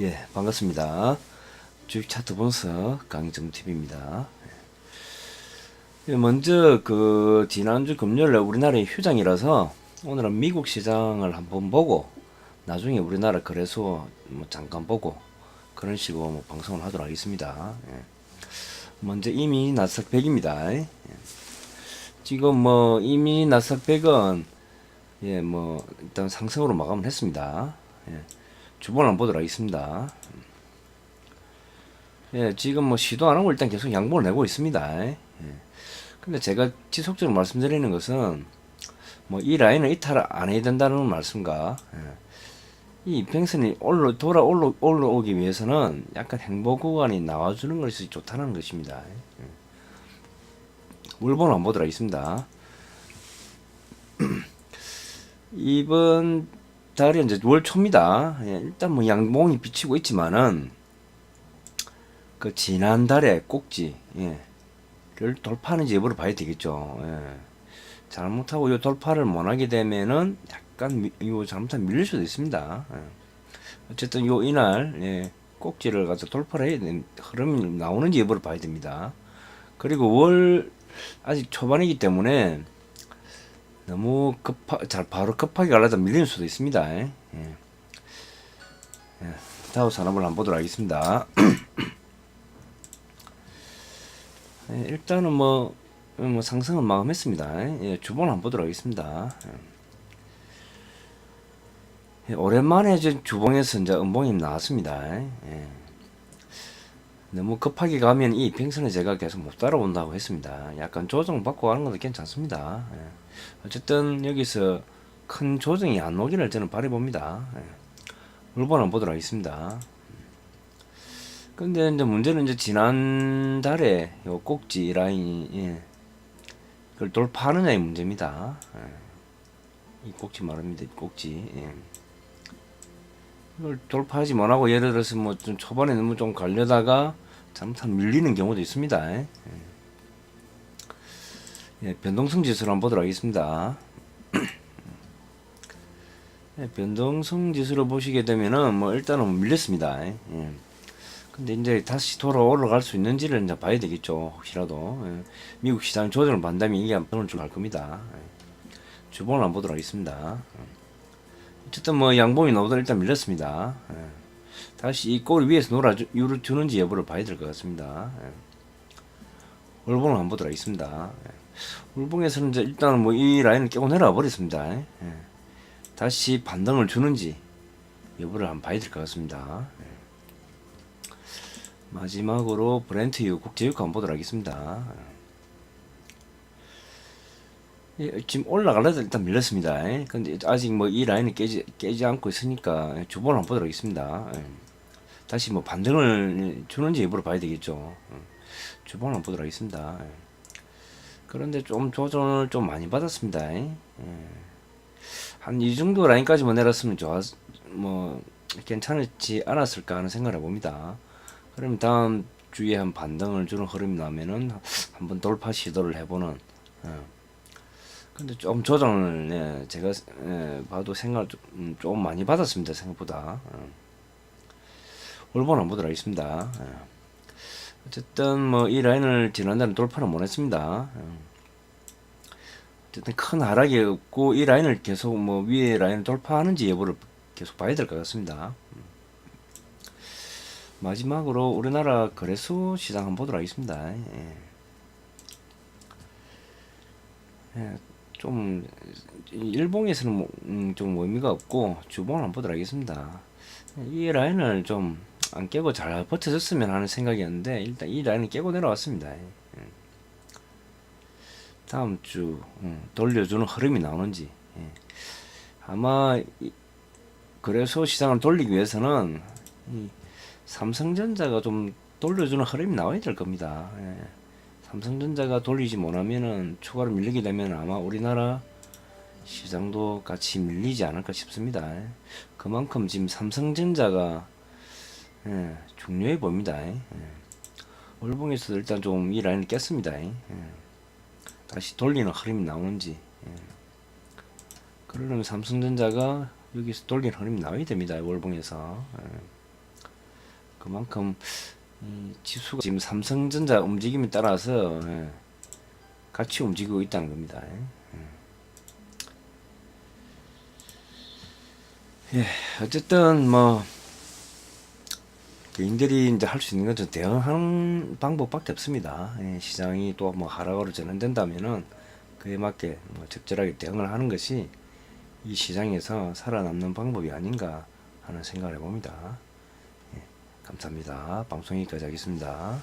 예, 반갑습니다. 주식 차트 분석 강의점 TV입니다. 예, 먼저 그 지난주 금요일에 우리나라의 휴장이라서 오늘은 미국 시장을 한번 보고 나중에 우리나라 거래소 뭐 잠깐 보고 그런 식으로 뭐 방송을 하도록 하겠습니다. 예. 먼저 이미 나스닥 100입니다. 예. 지금 뭐 이미 나스닥 100은 예, 뭐 일단 상승으로 마감을 했습니다. 예. 주봉을 한번 보도록 하겠습니다. 예, 지금 뭐 시도 안 하고 일단 계속 양봉을 내고 있습니다. 예. 근데 제가 지속적으로 말씀드리는 것은 뭐 이 라인을 이탈 안 해야 된다는 말씀과 예. 이 이평선이 올라 돌아 올라 올라오기 위해서는 약간 행보 구간이 나와주는 것이 좋다는 것입니다. 예. 물본을 한번 보도록 하겠습니다. 이번 달이 이제 월 초입니다. 예, 일단 뭐 양봉이 비치고 있지만은 그 지난달에 꼭지 예, 를 돌파하는지 여부를 봐야 되겠죠. 예. 잘못하고 이 돌파를 못하게 되면은 약간 미, 이거 잘못하면 밀릴 수도 있습니다. 예. 어쨌든 요 이날 예, 꼭지를 가서 돌파를 해야 되는 흐름이 나오는지 여부를 봐야 됩니다. 그리고 월 아직 초반이기 때문에 너무 급하, 잘 바로 급하게 가려다 밀리는 수도 있습니다. 예. 예. 다우 산업을 한번 보도록 하겠습니다. 예, 일단은 뭐, 뭐 상승은 마감했습니다. 예, 주봉을 한번 보도록 하겠습니다. 예, 오랜만에 이제 주봉에서 이제 음봉이 나왔습니다. 예. 너무 급하게 가면 이 빙선에 제가 계속 못 따라온다고 했습니다. 약간 조정 받고 가는 것도 괜찮습니다. 예. 어쨌든 여기서 큰 조정이 안 오기를 저는 바라봅니다. 예. 물건 한번 보도록 하겠습니다. 근데 이제 문제는 이제 지난달에 요 꼭지 라인이 예. 그걸 돌파하느냐의 문제입니다. 예. 이 꼭지 말합니다. 이 꼭지. 예. 이걸 돌파하지 못하고 예를 들어서 뭐 좀 초반에 너무 좀 가려다가 잘못하면 밀리는 경우도 있습니다. 예. 예, 변동성 지수를 한번 보도록 하겠습니다. 예, 변동성 지수를 보시게 되면은 뭐 일단은 뭐 밀렸습니다. 예. 근데 이제 다시 돌아 올라갈 수 있는지를 이제 봐야 되겠죠. 혹시라도 예. 미국 시장 조정을 받다면 이게 한번 좀갈 겁니다. 예. 주봉을 한번 보도록 하겠습니다. 어쨌든 뭐 양봉이 나오다 일단 밀렸습니다. 예. 다시 이 꼬리 위에서 놀아주는지 여부를 봐야 될 것 같습니다. 예. 월봉을 한번 보도록 하겠습니다. 예. 울봉에서는 이제 일단 뭐 이 라인을 깨고 내려와 버렸습니다. 예. 다시 반등을 주는지 여부를 한번 봐야 될 것 같습니다. 예. 마지막으로 브렌트유 국제유가 한번 보도록 하겠습니다. 예, 지금 올라가려다 일단 밀렸습니다. 예. 근데 아직 뭐 이 라인이 깨지, 깨지 않고 있으니까 주봉을 한번 보도록 하겠습니다. 예. 다시 뭐 반등을 주는지 여부를 봐야 되겠죠. 예. 주봉을 한번 보도록 하겠습니다. 예. 그런데 좀 조정을 좀 많이 받았습니다. 예. 한이 정도 라인까지만 내렸으면 좋았, 뭐, 괜찮을지 않았을까 하는 생각을 해봅니다. 그럼 다음 주에 한 반등을 주는 흐름이 나면은 한번 돌파 시도를 해보는, 예. 근데 좀 조정을, 예, 제가, 예, 봐도 생각을 좀, 음, 좀 많이 받았습니다. 생각보다. 예. 올본 한번 보도록 하겠습니다. 예. 어쨌든 뭐 이 라인을 지난달에 돌파를 못했습니다. 어쨌든 큰 하락이 없고 이 라인을 계속 뭐 위에 라인을 돌파하는지 여부를 계속 봐야 될 것 같습니다. 마지막으로 우리나라 거래소 시장 한번 보도록 하겠습니다. 예. 예, 좀 일봉에서는 뭐, 음, 좀 의미가 없고 주봉을 한번 보도록 하겠습니다. 이 라인을 좀 안 깨고 잘 버텨줬으면 하는 생각이었는데 일단 이 라인을 깨고 내려왔습니다. 예. 다음 주 음, 돌려주는 흐름이 나오는지 예. 아마 이, 그래서 시장을 돌리기 위해서는 이 삼성전자가 좀 돌려주는 흐름이 나와야 될 겁니다. 예. 삼성전자가 돌리지 못하면은 추가로 밀리게 되면 아마 우리나라 시장도 같이 밀리지 않을까 싶습니다. 예. 그만큼 지금 삼성전자가 예, 중요해 보입니다. 예. 월봉에서도 일단 좀 이 라인을 깼습니다. 예. 다시 돌리는 흐름이 나오는지 예. 그러려면 삼성전자가 여기서 돌리는 흐름이 나와야 됩니다. 월봉에서 예. 그만큼 이 지수가 지금 삼성전자 움직임에 따라서 예, 같이 움직이고 있다는 겁니다. 예, 어쨌든 뭐 개인들이 이제 할 수 있는 건좀 대응하는 방법밖에 없습니다. 예, 시장이 또 뭐 하락으로 전환된다면은 그에 맞게 뭐 적절하게 대응을 하는 것이 이 시장에서 살아남는 방법이 아닌가 하는 생각을 해봅니다. 예, 감사합니다. 방송 여기까지 하겠습니다.